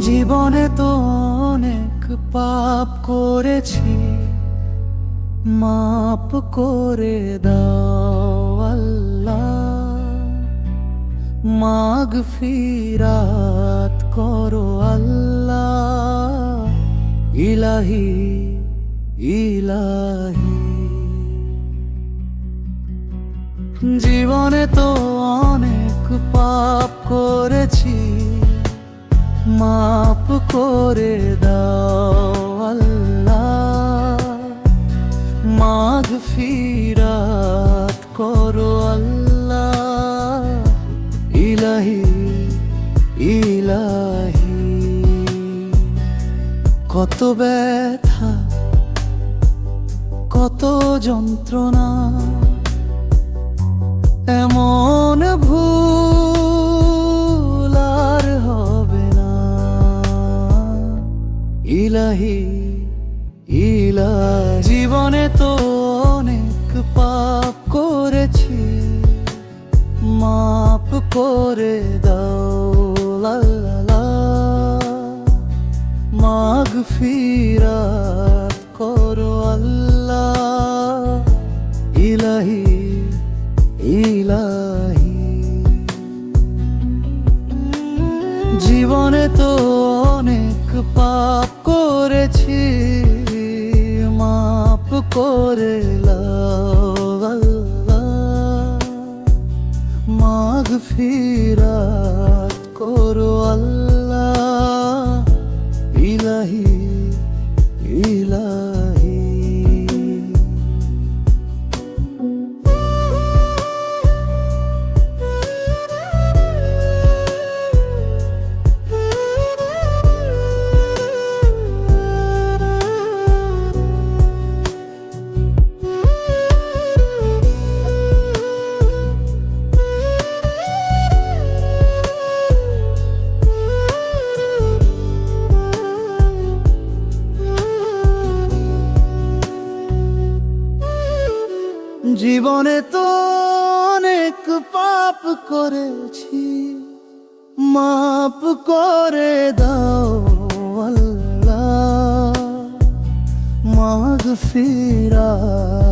জীবনে তো অনেক পাপ করেছি। মাপ করে দাও মাগ ফিরাত করো আল্লাহ। ইলাহি ইলাহি। জীবনে তো করে দাও আল্লাহ। মাঘ ফিরাত করো আল্লাহ। ইলাহি ইলাহি। কত ব্যথা, কত যন্ত্রণা, এমন ভুল ইলাহি ইলা জীবনে তো অনেক পাপ করেছি মাপ করে দাও লাল্লা মাগ ফিরাত করো আল্লাহ। ইলাহি ইলাহি। জীবনে তো পাপ করেছি মাপ করে মাঘ ফিরাত জীবনে তো অনেক পাপ করেছি। মাপ করে দাও আল্লাহ। মাগ ফিরাত